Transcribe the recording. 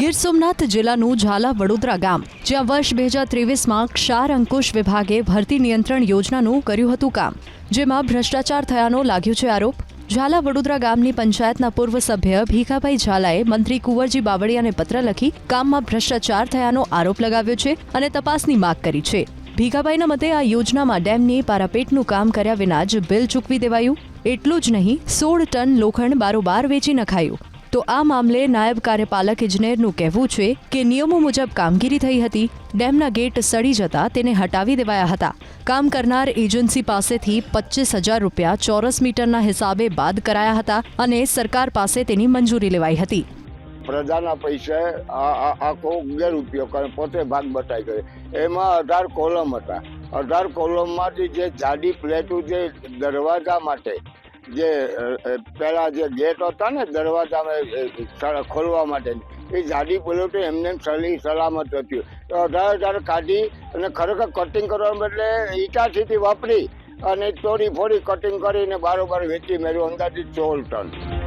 ગીર સોમનાથ જિલ્લાનું ઝાલા વડોદરા ગામ, જ્યાં વર્ષ બે હજાર ત્રેવીસમાં ક્ષાર અંકુશ વિભાગે ભરતી નિયંત્રણ યોજનાનું કર્યું હતું કામ, જેમાં ભ્રષ્ટાચાર થયાનો લાગ્યો છે આરોપ. ઝાલા વડોદરા ગામની પંચાયતના પૂર્વ સભ્ય ભીખાભાઈ ઝાલાએ મંત્રી કુંવરજી બાવળિયાને પત્ર લખી કામમાં ભ્રષ્ટાચાર થયાનો આરોપ લગાવ્યો છે અને તપાસની માગ કરી છે. ભીખાભાઈના મતે આ યોજનામાં ડેમની પારાપેટનું કામ કર્યા વિના જ બિલ ચૂકવી દેવાયું. એટલું જ નહીં, સોળ ટન લોખંડ બારોબાર વેચી નખાયું. તો આ મામલે નાયબ કાર્યપાલક ઇજનેરનું કહેવું છે કે નિયમો મુજબ કામગીરી થઈ હતી. ડેમના ગેટ સડી જતા તેને હટાવી દેવાયા હતા. કામ કરનાર એજન્સી પાસેથી પચીસ હજાર રૂપિયા ચોરસ મીટરના હિસાબે બાદ કરાયા હતા અને સરકાર પાસે તેની મંજૂરી લેવાઈ હતી. પ્રજાના પૈસે આખો ગેરઉપયોગ કરે પોતે ભાગ બટાઈ કરે. એમાં અઢાર કોલમ હતા. અઢાર કોલમમાંથી જે જાડી પ્લેટો જે દરવાજા માટે જે પેલા જે ગેટ હતા ને સ- ખોલવા માટે, એ જાડી પ્લેટો એમને સલી, સલામત હતી. તો અઢાર હજાર કાઢી અને ખરેખર કટિંગ કરવા બદલે ઈટાથી વાપરી અને તોડી ફોડી કટિંગ કરીને બારોબાર વેચી મેળ્યું અંદાજિત સોળ ટન.